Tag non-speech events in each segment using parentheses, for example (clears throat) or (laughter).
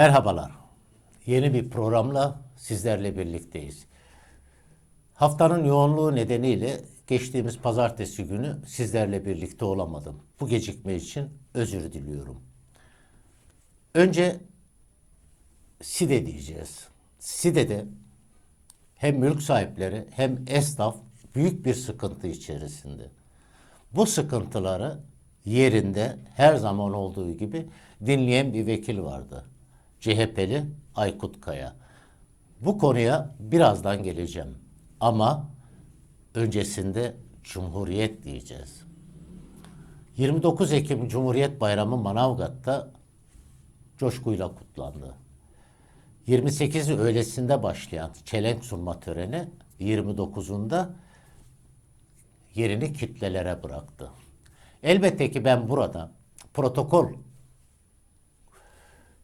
Merhabalar. Yeni bir programla sizlerle birlikteyiz. Haftanın yoğunluğu nedeniyle geçtiğimiz pazartesi günü sizlerle birlikte olamadım. Bu gecikme için özür diliyorum. Önce SİDE diyeceğiz. SİDE'de hem mülk sahipleri hem esnaf büyük bir sıkıntı içerisinde. Bu sıkıntıları yerinde her zaman olduğu gibi dinleyen bir vekil vardı. CHP'li Aykut Kaya. Bu konuya birazdan geleceğim. Ama öncesinde Cumhuriyet diyeceğiz. 29 Ekim Cumhuriyet Bayramı Manavgat'ta coşkuyla kutlandı. 28'i öğlesinde başlayan çelenk sunma töreni 29'unda yerini kitlelere bıraktı. Elbette ki ben burada protokol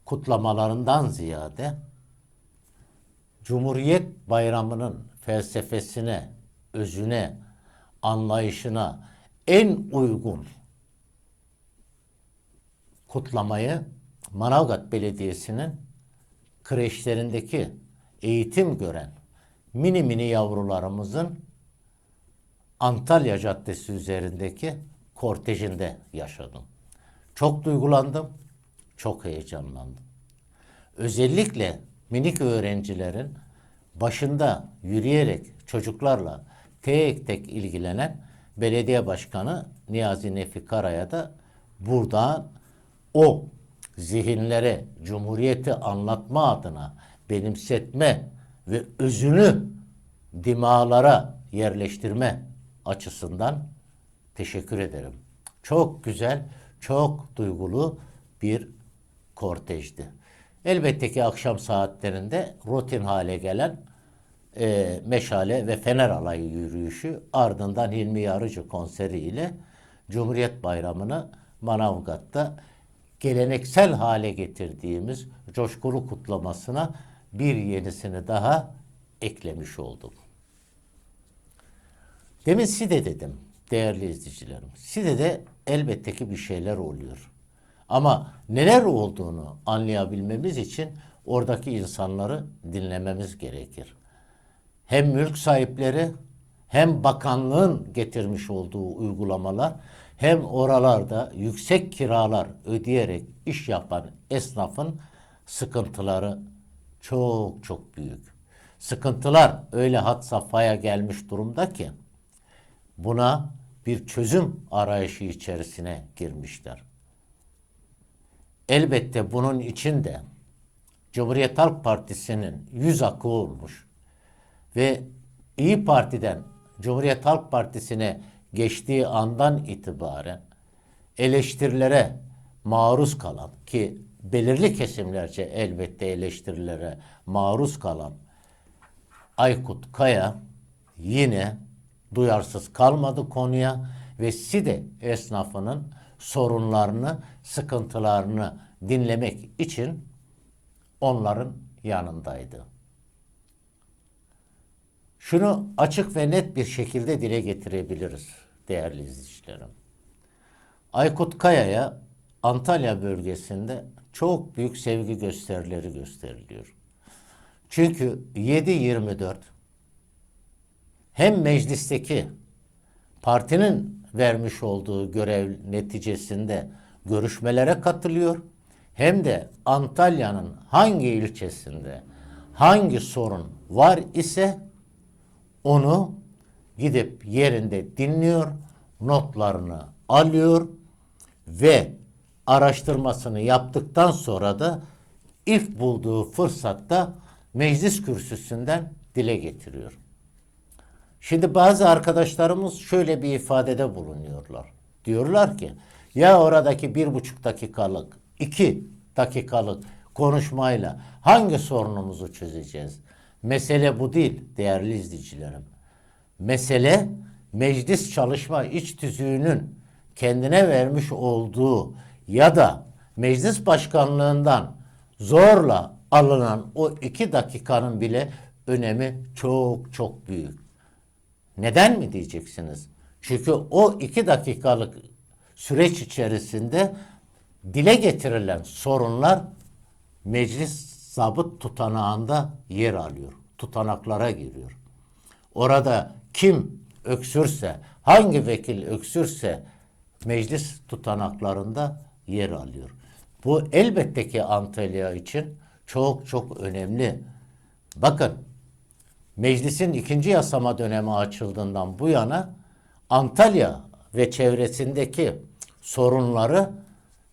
kutlamalarından ziyade Cumhuriyet Bayramı'nın felsefesine, özüne, anlayışına en uygun kutlamayı Manavgat Belediyesi'nin kreşlerindeki eğitim gören mini mini yavrularımızın Antalya Caddesi üzerindeki kortejinde yaşadım. Çok duygulandım, çok heyecanlandım. Özellikle minik öğrencilerin başında yürüyerek çocuklarla tek tek ilgilenen belediye başkanı Niyazi Nefi Kara'ya da buradan o zihinlere Cumhuriyeti anlatma adına benimsetme ve özünü dimalara yerleştirme açısından teşekkür ederim. Çok güzel, çok duygulu bir kortejdi. Elbette ki akşam saatlerinde rutin hale gelen e, meşale ve fener alayı yürüyüşü ardından Hilmi Yarıcı konseri ile Cumhuriyet Bayramı'nı Manavgat'ta geleneksel hale getirdiğimiz coşkulu kutlamasına bir yenisini daha eklemiş olduk. Demin SİDE dedim değerli izleyicilerim. SİDE'de elbette ki bir şeyler oluyor. Ama neler olduğunu anlayabilmemiz için oradaki insanları dinlememiz gerekir. Hem mülk sahipleri hem bakanlığın getirmiş olduğu uygulamalar hem oralarda yüksek kiralar ödeyerek iş yapan esnafın sıkıntıları çok çok büyük. Sıkıntılar öyle hat safhaya gelmiş durumda ki buna bir çözüm arayışı içerisine girmişler. Elbette bunun içinde Cumhuriyet Halk Partisi'nin yüz akı olmuş ve İyi Parti'den Cumhuriyet Halk Partisi'ne geçtiği andan itibaren eleştirilere maruz kalan ki belirli kesimlerce elbette eleştirilere maruz kalan Aykut Kaya yine duyarsız kalmadı konuya ve SİDE esnafının sorunlarını, sıkıntılarını dinlemek için onların yanındaydı. Şunu açık ve net bir şekilde dile getirebiliriz değerli izleyicilerim. Aykut Kaya'ya Antalya bölgesinde çok büyük sevgi gösterileri gösteriliyor. Çünkü 7-24 hem meclisteki partinin vermiş olduğu görev neticesinde görüşmelere katılıyor hem de Antalya'nın hangi ilçesinde hangi sorun var ise onu gidip yerinde dinliyor, notlarını alıyor ve araştırmasını yaptıktan sonra da ilk bulduğu fırsatta meclis kürsüsünden dile getiriyor. Şimdi bazı arkadaşlarımız şöyle bir ifadede bulunuyorlar. Diyorlar ki ya oradaki bir buçuk dakikalık, iki dakikalık konuşmayla hangi sorunumuzu çözeceğiz? Mesele bu değil değerli izleyicilerim. Mesele meclis çalışma iç tüzüğünün kendine vermiş olduğu ya da meclis başkanlığından zorla alınan o iki dakikanın bile önemi çok çok büyük. Neden mi diyeceksiniz? Çünkü o iki dakikalık süreç içerisinde dile getirilen sorunlar meclis zabıt tutanağında yer alıyor. Tutanaklara giriyor. Orada kim öksürse, hangi vekil öksürse meclis tutanaklarında yer alıyor. Bu elbette ki Antalya için çok çok önemli. Bakın meclisin ikinci yasama dönemi açıldığından bu yana Antalya ve çevresindeki sorunları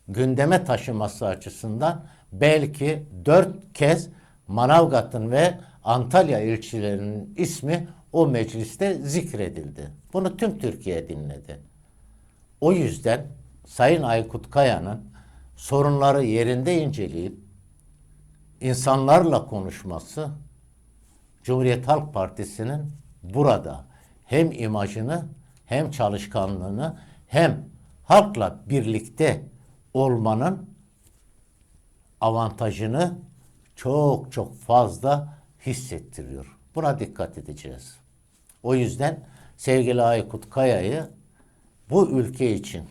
gündeme taşıması açısından belki dört kez Manavgat'ın ve Antalya ilçelerinin ismi o mecliste zikredildi. Bunu tüm Türkiye dinledi. O yüzden Sayın Aykut Kaya'nın sorunları yerinde inceleyip insanlarla konuşması Cumhuriyet Halk Partisi'nin burada hem imajını hem çalışkanlığını hem halkla birlikte olmanın avantajını çok çok fazla hissettiriyor. Buna dikkat edeceğiz. O yüzden sevgili Aykut Kaya'yı bu ülke için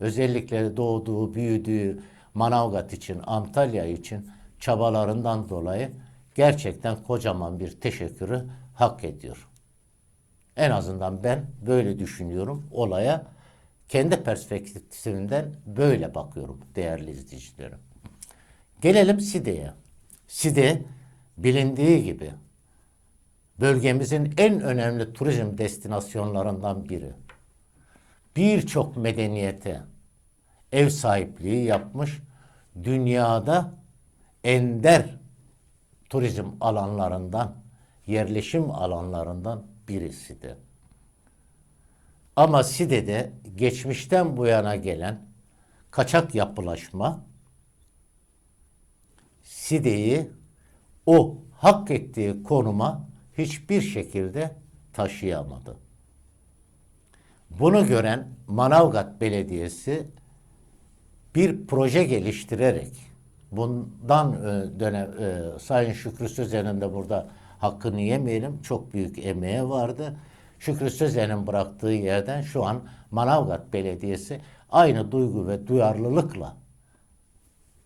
özellikle doğduğu, büyüdüğü Manavgat için, Antalya için çabalarından dolayı gerçekten kocaman bir teşekkürü hak ediyor. En azından ben böyle düşünüyorum olaya. Kendi perspektifimden böyle bakıyorum değerli izleyicilerim. Gelelim Side'ye. Side bilindiği gibi bölgemizin en önemli turizm destinasyonlarından biri. Birçok medeniyete ev sahipliği yapmış, dünyada ender turizm alanlarından, yerleşim alanlarından birisidir. Ama Side'de geçmişten bu yana gelen kaçak yapılaşma Side'yi o hak ettiği konuma hiçbir şekilde taşıyamadı. Bunu gören Manavgat Belediyesi bir proje geliştirerek bundan e, dönem e, Sayın Şükrü Sözen'in de burada hakkını yemeyelim. Çok büyük emeği vardı. Şükrü Sözen'in bıraktığı yerden şu an Manavgat Belediyesi aynı duygu ve duyarlılıkla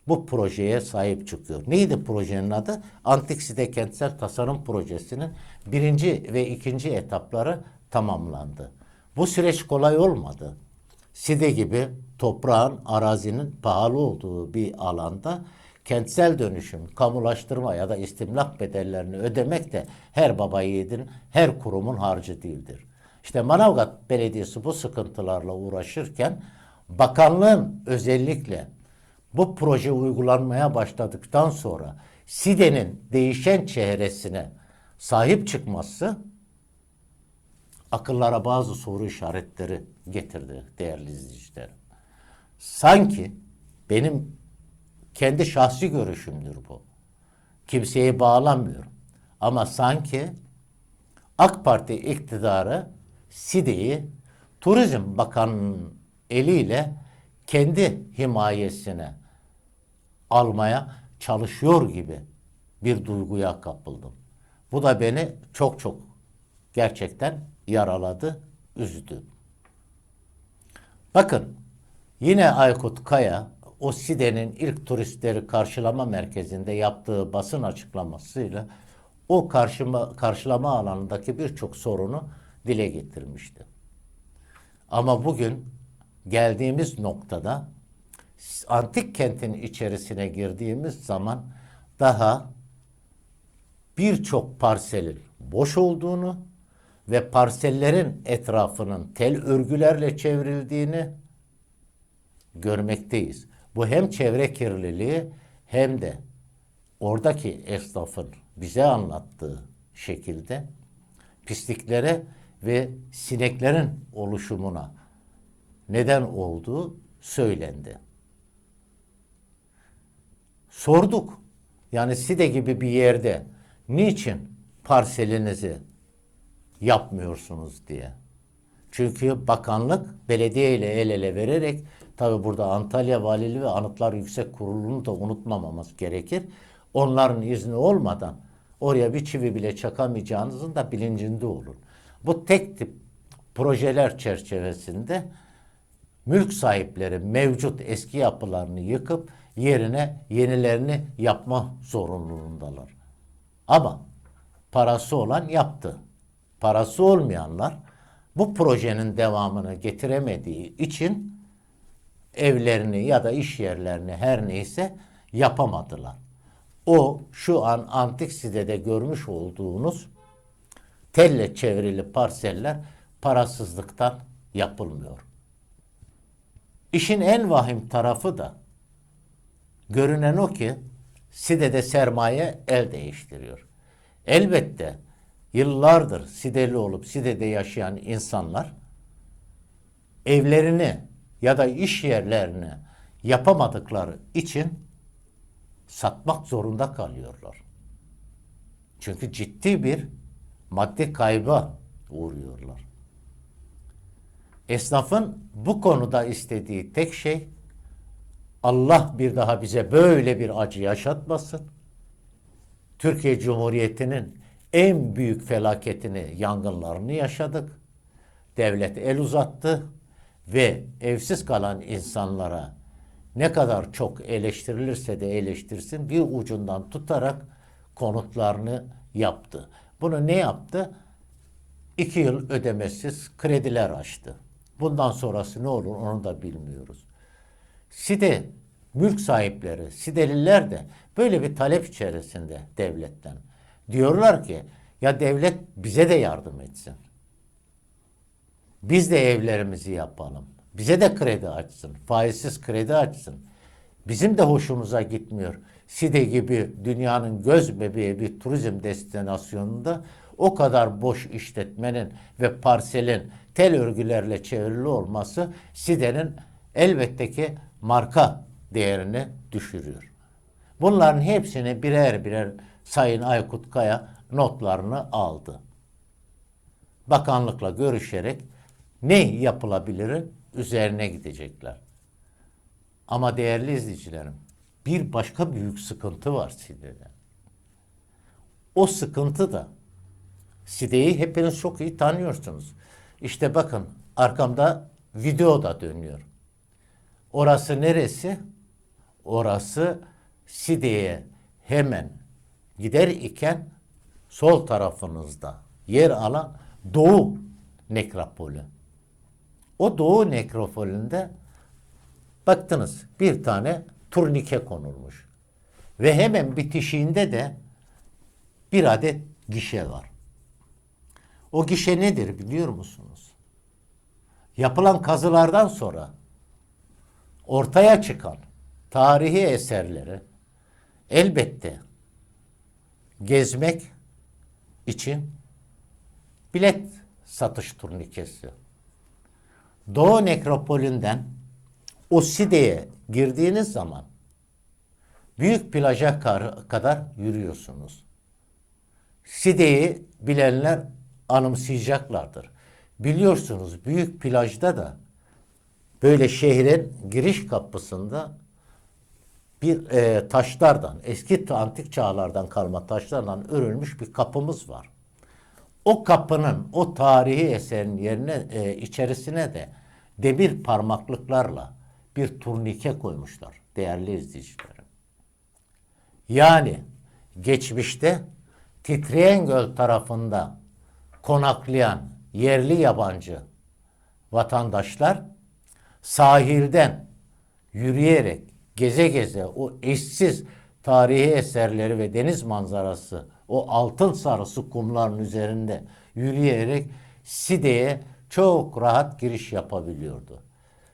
bu projeye sahip çıkıyor. Neydi projenin adı? Antik Side Kentsel Tasarım Projesi'nin birinci ve ikinci etapları tamamlandı. Bu süreç kolay olmadı. Side gibi toprağın, arazinin pahalı olduğu bir alanda kentsel dönüşüm, kamulaştırma ya da istimlak bedellerini ödemek de her baba yiğidin, her kurumun harcı değildir. İşte Manavgat Belediyesi bu sıkıntılarla uğraşırken bakanlığın özellikle bu proje uygulanmaya başladıktan sonra SİDE'nin değişen çehresine sahip çıkması akıllara bazı soru işaretleri getirdi değerli izleyicilerim. Sanki benim kendi şahsi görüşümdür bu. Kimseyi bağlamıyorum. Ama sanki AK Parti iktidarı SİDE'yi Turizm Bakanı'nın eliyle kendi himayesine almaya çalışıyor gibi bir duyguya kapıldım. Bu da beni çok çok gerçekten yaraladı, üzdü. Bakın yine Aykut Kaya o Side'nin ilk turistleri karşılama merkezinde yaptığı basın açıklamasıyla o karşıma, karşılama alanındaki birçok sorunu dile getirmişti. Ama bugün geldiğimiz noktada antik kentin içerisine girdiğimiz zaman daha birçok parselin boş olduğunu ve parsellerin etrafının tel örgülerle çevrildiğini görmekteyiz. Bu hem çevre kirliliği hem de oradaki esnafın bize anlattığı şekilde pisliklere ve sineklerin oluşumuna neden olduğu söylendi. Sorduk. Yani Side gibi bir yerde niçin parselinizi yapmıyorsunuz diye. Çünkü bakanlık belediye ile el ele vererek tabi burada Antalya Valiliği ve Anıtlar Yüksek Kurulu'nu da unutmamamız gerekir. Onların izni olmadan oraya bir çivi bile çakamayacağınızın da bilincinde olun. Bu tek tip projeler çerçevesinde mülk sahipleri mevcut eski yapılarını yıkıp yerine yenilerini yapma zorunluluğundalar. Ama parası olan yaptı. Parası olmayanlar bu projenin devamını getiremediği için evlerini ya da iş yerlerini her neyse yapamadılar. O şu an antik sitede görmüş olduğunuz telle çevrili parseller parasızlıktan yapılmıyor. İşin en vahim tarafı da görünen o ki Side'de sermaye el değiştiriyor. Elbette yıllardır Sideli olup Side'de yaşayan insanlar evlerini ya da iş yerlerini yapamadıkları için satmak zorunda kalıyorlar. Çünkü ciddi bir maddi kayba uğruyorlar. Esnafın bu konuda istediği tek şey Allah bir daha bize böyle bir acı yaşatmasın. Türkiye Cumhuriyeti'nin en büyük felaketini, yangınlarını yaşadık. Devlet el uzattı ve evsiz kalan insanlara ne kadar çok eleştirilirse de eleştirsin bir ucundan tutarak konutlarını yaptı. Bunu ne yaptı? İki yıl ödemesiz krediler açtı. Bundan sonrası ne olur onu da bilmiyoruz. Side mülk sahipleri, Sideliler de böyle bir talep içerisinde devletten. Diyorlar ki ya devlet bize de yardım etsin. Biz de evlerimizi yapalım. Bize de kredi açsın. Faizsiz kredi açsın. Bizim de hoşumuza gitmiyor. Side gibi dünyanın göz bebeği bir turizm destinasyonunda o kadar boş işletmenin ve parselin tel örgülerle çevrili olması Side'nin elbette ki marka değerini düşürüyor. Bunların hepsini birer birer Sayın Aykut Kaya notlarını aldı. Bakanlıkla görüşerek ne yapılabilir üzerine gidecekler. Ama değerli izleyicilerim, bir başka büyük sıkıntı var Side'de. O sıkıntı da Side'yi hepiniz çok iyi tanıyorsunuz. İşte bakın arkamda video da dönüyor. Orası neresi? Orası Side'ye hemen gider iken sol tarafınızda yer alan Doğu Nekropolü. O Doğu Nekropolü'nde baktınız bir tane turnike konulmuş. Ve hemen bitişiğinde de bir adet gişe var. O gişe nedir biliyor musunuz? Yapılan kazılardan sonra ortaya çıkan tarihi eserleri elbette gezmek için bilet satış turnikesi. Doğu Nekropolü'nden o Side'ye girdiğiniz zaman büyük plaja kadar yürüyorsunuz. Side'yi bilenler anımsayacaklardır. Biliyorsunuz büyük plajda da böyle şehrin giriş kapısında bir e, taşlardan, eski antik çağlardan kalma taşlardan örülmüş bir kapımız var. O kapının, o tarihi eserin yerine, e, içerisine de demir parmaklıklarla bir turnike koymuşlar değerli izleyicilerim. Yani geçmişte Titreyen Göl tarafında konaklayan yerli yabancı vatandaşlar sahilden yürüyerek geze geze o eşsiz tarihi eserleri ve deniz manzarası o altın sarısı kumların üzerinde yürüyerek Side'ye çok rahat giriş yapabiliyordu.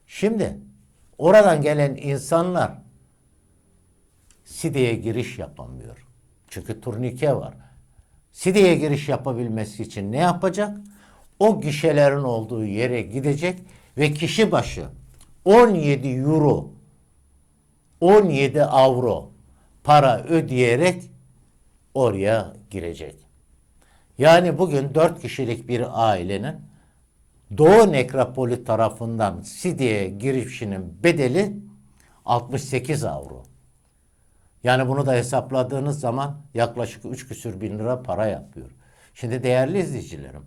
Şimdi oradan gelen insanlar Side'ye giriş yapamıyor. Çünkü turnike var. Side'ye giriş yapabilmesi için ne yapacak? O gişelerin olduğu yere gidecek ve kişi başı 17 euro 17 avro para ödeyerek oraya girecek. Yani bugün 4 kişilik bir ailenin Doğu Nekropoli tarafından Sidi'ye girişinin bedeli 68 avro. Yani bunu da hesapladığınız zaman yaklaşık 3 küsür bin lira para yapıyor. Şimdi değerli izleyicilerim,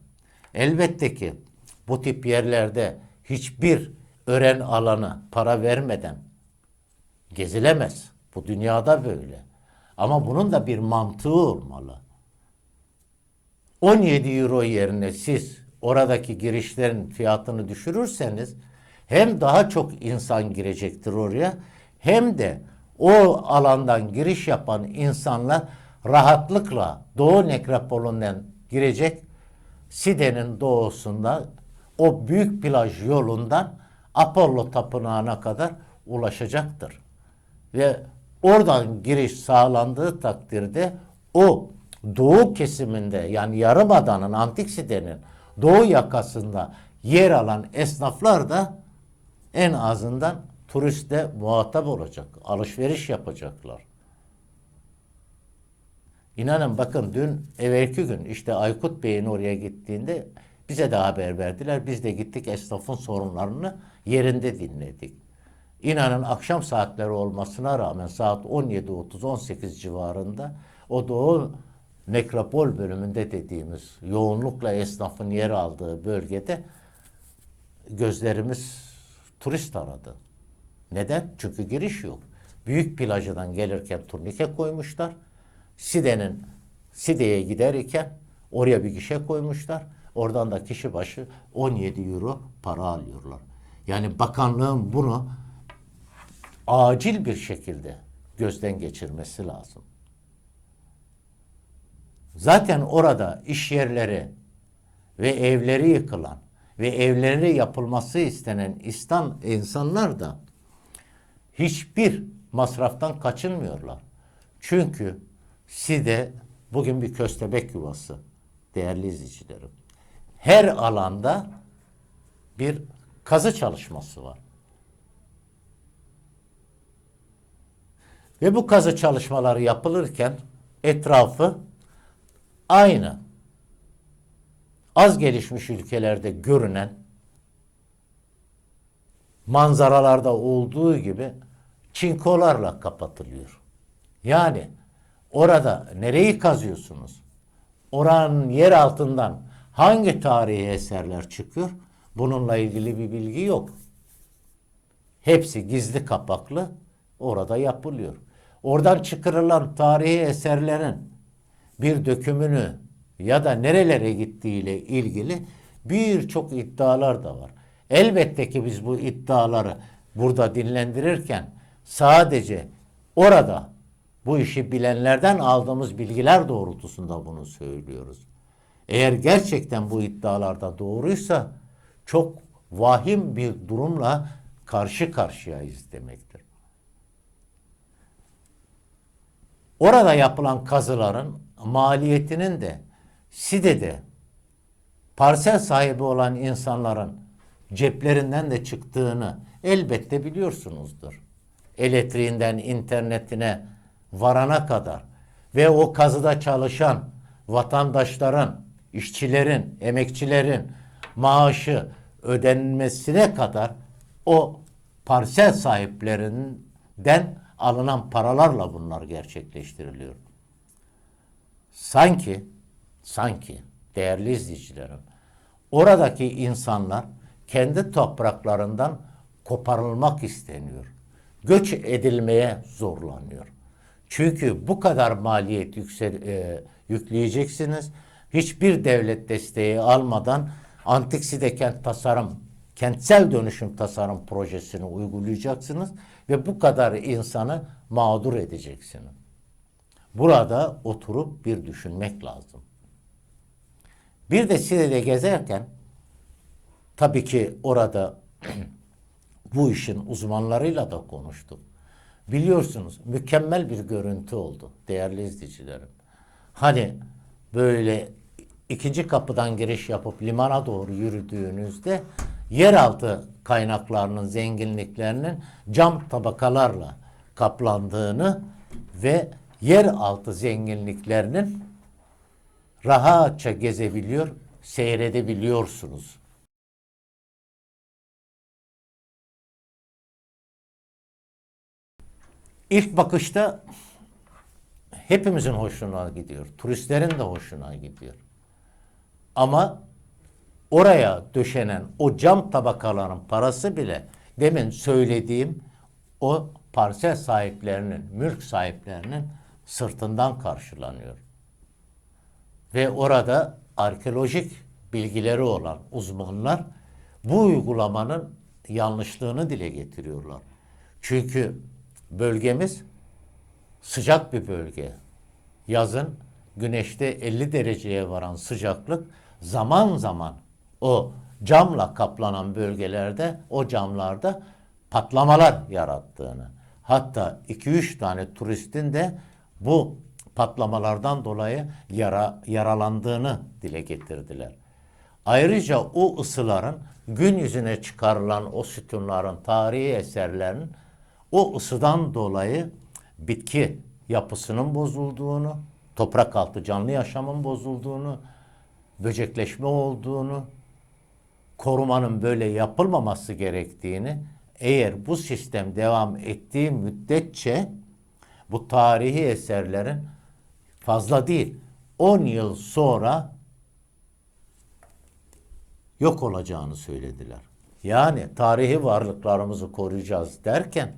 elbette ki bu tip yerlerde hiçbir öğren alanı para vermeden Gezilemez. Bu dünyada böyle. Ama bunun da bir mantığı olmalı. 17 euro yerine siz oradaki girişlerin fiyatını düşürürseniz hem daha çok insan girecektir oraya hem de o alandan giriş yapan insanlar rahatlıkla Doğu Nekropolü'nden girecek Side'nin doğusunda o büyük plaj yolundan Apollo Tapınağı'na kadar ulaşacaktır. Ve oradan giriş sağlandığı takdirde o doğu kesiminde yani Yarımada'nın, Antik Side'nin doğu yakasında yer alan esnaflar da en azından turistle muhatap olacak, alışveriş yapacaklar. İnanın bakın dün evvelki gün işte Aykut Bey'in oraya gittiğinde bize de haber verdiler. Biz de gittik esnafın sorunlarını yerinde dinledik. İnanın akşam saatleri olmasına rağmen saat 17.30-18 civarında o Doğu Nekropol bölümünde dediğimiz yoğunlukla esnafın yer aldığı bölgede gözlerimiz turist aradı. Neden? Çünkü giriş yok. Büyük plajdan gelirken turnike koymuşlar. Side'nin Side'ye giderken oraya bir gişe koymuşlar. Oradan da kişi başı 17 euro para alıyorlar. Yani bakanlığın bunu acil bir şekilde gözden geçirmesi lazım. Zaten orada iş yerleri ve evleri yıkılan ve evleri yapılması istenen İslam insanlar da hiçbir masraftan kaçınmıyorlar. Çünkü Side bugün bir köstebek yuvası değerli izleyicilerim. Her alanda bir kazı çalışması var. Ve bu kazı çalışmaları yapılırken etrafı aynı az gelişmiş ülkelerde görünen manzaralarda olduğu gibi çinkolarla kapatılıyor. Yani orada nereyi kazıyorsunuz? Oranın yer altından hangi tarihi eserler çıkıyor? Bununla ilgili bir bilgi yok. Hepsi gizli kapaklı orada yapılıyor. Oradan çıkarılan tarihi eserlerin bir dökümünü ya da nerelere gittiğiyle ilgili birçok iddialar da var. Elbette ki biz bu iddiaları burada dinlendirirken sadece orada bu işi bilenlerden aldığımız bilgiler doğrultusunda bunu söylüyoruz. Eğer gerçekten bu iddialarda doğruysa çok vahim bir durumla karşı karşıyayız demektir. Orada yapılan kazıların maliyetinin de Side'de parsel sahibi olan insanların ceplerinden de çıktığını elbette biliyorsunuzdur. Elektriğinden internetine varana kadar ve o kazıda çalışan vatandaşların, işçilerin, emekçilerin maaşı ödenmesine kadar o parsel sahiplerinden alınan paralarla bunlar gerçekleştiriliyor. Sanki, sanki değerli izleyicilerim, oradaki insanlar kendi topraklarından koparılmak isteniyor. Göç edilmeye zorlanıyor. Çünkü bu kadar maliyet yüksel, e, yükleyeceksiniz. Hiçbir devlet desteği almadan Antik Side Kent Tasarım, kentsel dönüşüm tasarım projesini uygulayacaksınız ve bu kadar insanı mağdur edeceksiniz. Burada oturup bir düşünmek lazım. Bir de Side'de gezerken tabii ki orada (clears throat) bu işin uzmanlarıyla da konuştuk. Biliyorsunuz mükemmel bir görüntü oldu değerli izleyicilerim. Hani böyle ikinci kapıdan giriş yapıp limana doğru yürüdüğünüzde yeraltı kaynaklarının zenginliklerinin cam tabakalarla kaplandığını ve yeraltı zenginliklerinin rahatça gezebiliyor, seyredebiliyorsunuz. İlk bakışta hepimizin hoşuna gidiyor. Turistlerin de hoşuna gidiyor. Ama oraya döşenen o cam tabakaların parası bile demin söylediğim o parsel sahiplerinin, mülk sahiplerinin sırtından karşılanıyor. Ve orada arkeolojik bilgileri olan uzmanlar bu uygulamanın yanlışlığını dile getiriyorlar. Çünkü bölgemiz sıcak bir bölge. Yazın güneşte 50 dereceye varan sıcaklık zaman zaman o camla kaplanan bölgelerde o camlarda patlamalar yarattığını hatta 2-3 tane turistin de bu patlamalardan dolayı yara, yaralandığını dile getirdiler. Ayrıca o ısıların gün yüzüne çıkarılan o sütunların, tarihi eserlerin o ısıdan dolayı bitki yapısının bozulduğunu, toprak altı canlı yaşamın bozulduğunu, böcekleşme olduğunu, korumanın böyle yapılmaması gerektiğini, eğer bu sistem devam ettiği müddetçe bu tarihi eserlerin fazla değil 10 yıl sonra yok olacağını söylediler. Yani tarihi varlıklarımızı koruyacağız derken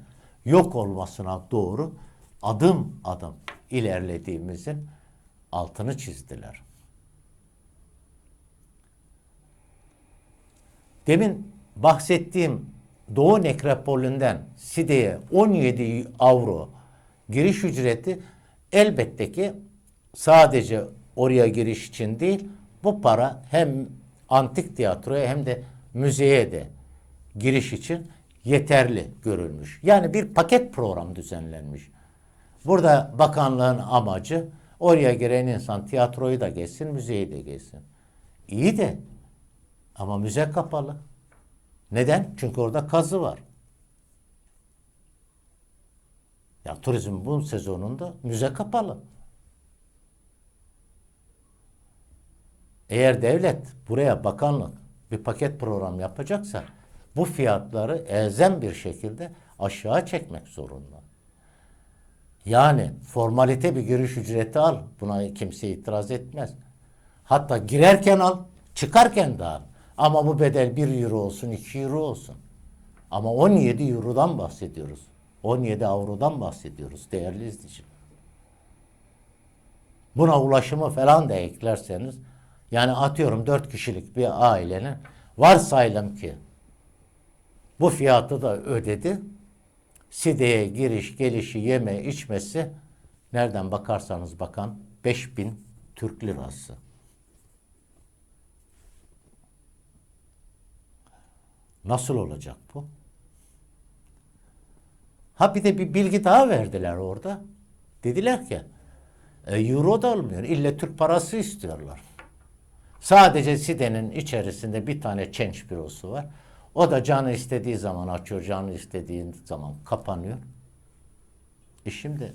yok olmasına doğru adım adım ilerlediğimizin altını çizdiler. Demin bahsettiğim Doğu Nekropolü'nden Side'ye 17 avro giriş ücreti elbette ki sadece oraya giriş için değil bu para hem antik tiyatroya hem de müzeye de giriş için yeterli görülmüş. Yani bir paket program düzenlenmiş. Burada bakanlığın amacı oraya giren insan tiyatroyu da gezsin, müzeyi de gezsin. İyi de ama müze kapalı. Neden? Çünkü orada kazı var. Ya turizm bu sezonunda müze kapalı. Eğer devlet buraya bakanlık bir paket program yapacaksa bu fiyatları elzem bir şekilde aşağı çekmek zorunda. Yani formalite bir giriş ücreti al. Buna kimse itiraz etmez. Hatta girerken al, çıkarken de al. Ama bu bedel 1 euro olsun, 2 euro olsun. Ama 17 eurodan bahsediyoruz. 17 avrodan bahsediyoruz değerli izleyici. Buna ulaşımı falan da eklerseniz yani atıyorum 4 kişilik bir ailenin varsayalım ki bu fiyatı da ödedi. Side'ye giriş, gelişi, yeme, içmesi nereden bakarsanız bakan 5000 Türk lirası. Nasıl olacak bu? Ha bir de bir bilgi daha verdiler orada. Dediler ki e, euro da olmuyor. İlle Türk parası istiyorlar. Sadece Side'nin içerisinde bir tane change bürosu var. O da canı istediği zaman açıyor, canı istediği zaman kapanıyor. E şimdi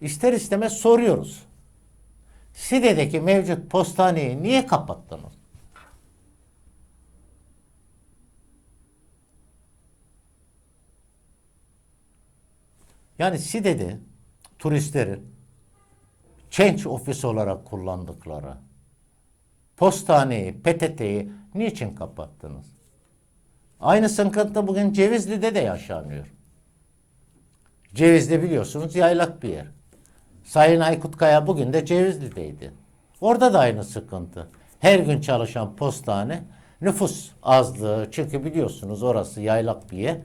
ister istemez soruyoruz. Side'deki mevcut postaneyi niye kapattınız? Yani Side'de turistlerin change ofis olarak kullandıkları postaneyi, PTT'yi niçin kapattınız? Aynı sıkıntı bugün Cevizli'de de yaşanıyor. Cevizli biliyorsunuz yaylak bir yer. Sayın Aykut Kaya bugün de Cevizli'deydi. Orada da aynı sıkıntı. Her gün çalışan postane nüfus azlığı çünkü biliyorsunuz orası yaylak bir yer.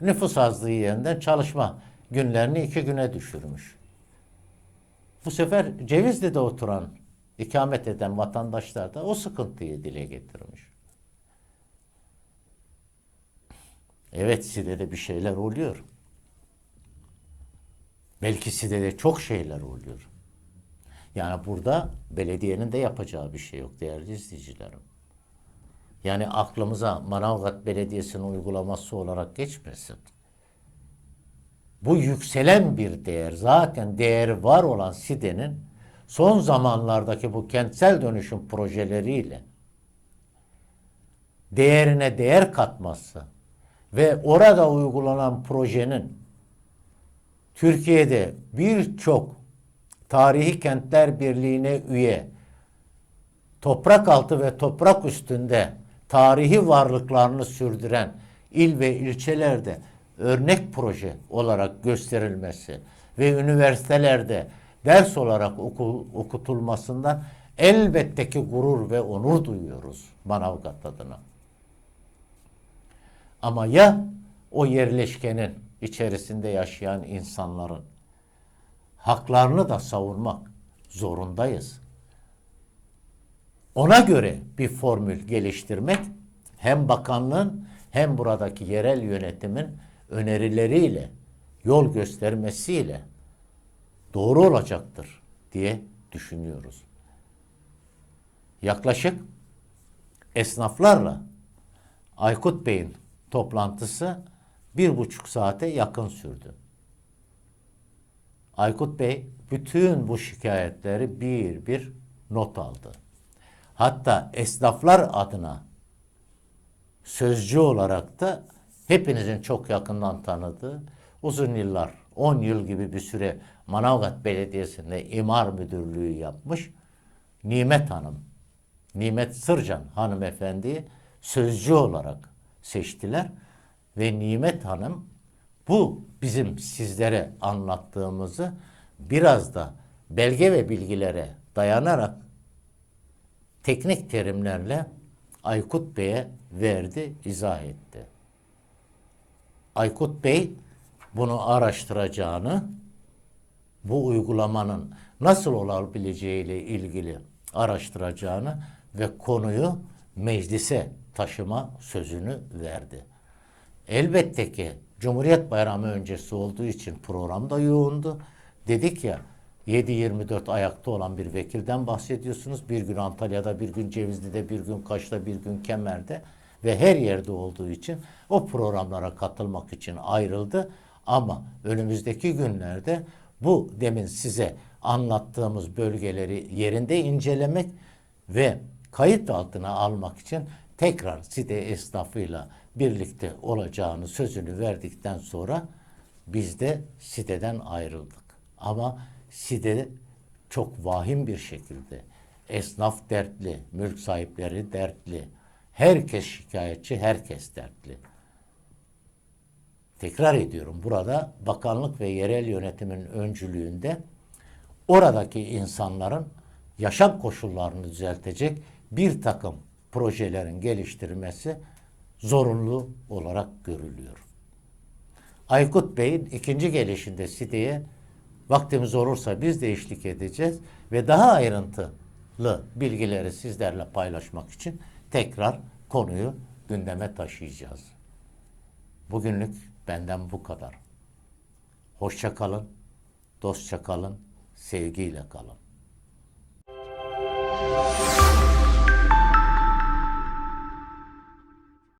Nüfus azlığı yerinden çalışma günlerini iki güne düşürmüş. Bu sefer Cevizli'de oturan, ikamet eden vatandaşlar da o sıkıntıyı dile getirmiş. Evet Side'de bir şeyler oluyor. Belki Side'de çok şeyler oluyor. Yani burada belediyenin de yapacağı bir şey yok değerli izleyicilerim. Yani aklımıza Manavgat Belediyesi'nin uygulaması olarak geçmesin. Bu yükselen bir değer, zaten değeri var olan Side'nin son zamanlardaki bu kentsel dönüşüm projeleriyle değerine değer katması ve orada uygulanan projenin Türkiye'de birçok tarihi kentler birliğine üye toprak altı ve toprak üstünde tarihi varlıklarını sürdüren il ve ilçelerde örnek proje olarak gösterilmesi ve üniversitelerde ders olarak oku- okutulmasından elbette ki gurur ve onur duyuyoruz Manavgat adına. Ama ya o yerleşkenin içerisinde yaşayan insanların haklarını da savunmak zorundayız. Ona göre bir formül geliştirmek hem bakanlığın hem buradaki yerel yönetimin önerileriyle, yol göstermesiyle doğru olacaktır diye düşünüyoruz. Yaklaşık esnaflarla Aykut Bey'in toplantısı bir buçuk saate yakın sürdü. Aykut Bey bütün bu şikayetleri bir bir not aldı. Hatta esnaflar adına sözcü olarak da hepinizin çok yakından tanıdığı uzun yıllar, 10 yıl gibi bir süre Manavgat Belediyesi'nde imar müdürlüğü yapmış Nimet Hanım, Nimet Sırcan hanımefendiyi sözcü olarak seçtiler ve Nimet Hanım bu bizim sizlere anlattığımızı biraz da belge ve bilgilere dayanarak teknik terimlerle Aykut Bey'e verdi, izah etti. Aykut Bey bunu araştıracağını, bu uygulamanın nasıl olabileceğiyle ilgili araştıracağını ve konuyu meclise taşıma sözünü verdi. Elbette ki Cumhuriyet Bayramı öncesi olduğu için program da yoğundu. Dedik ya 7-24 ayakta olan bir vekilden bahsediyorsunuz. Bir gün Antalya'da, bir gün Cevizli'de, bir gün Kaş'ta, bir gün Kemer'de ve her yerde olduğu için o programlara katılmak için ayrıldı. Ama önümüzdeki günlerde bu demin size anlattığımız bölgeleri yerinde incelemek ve kayıt altına almak için tekrar site esnafıyla birlikte olacağını sözünü verdikten sonra biz de siteden ayrıldık. Ama site çok vahim bir şekilde esnaf dertli, mülk sahipleri dertli, herkes şikayetçi, herkes dertli. Tekrar ediyorum burada bakanlık ve yerel yönetimin öncülüğünde oradaki insanların yaşam koşullarını düzeltecek bir takım projelerin geliştirilmesi zorunlu olarak görülüyor. Aykut Bey'in ikinci gelişinde siteye vaktimiz olursa biz de eşlik edeceğiz ve daha ayrıntılı bilgileri sizlerle paylaşmak için tekrar konuyu gündeme taşıyacağız. Bugünlük benden bu kadar. Hoşça kalın, dostça kalın, sevgiyle kalın.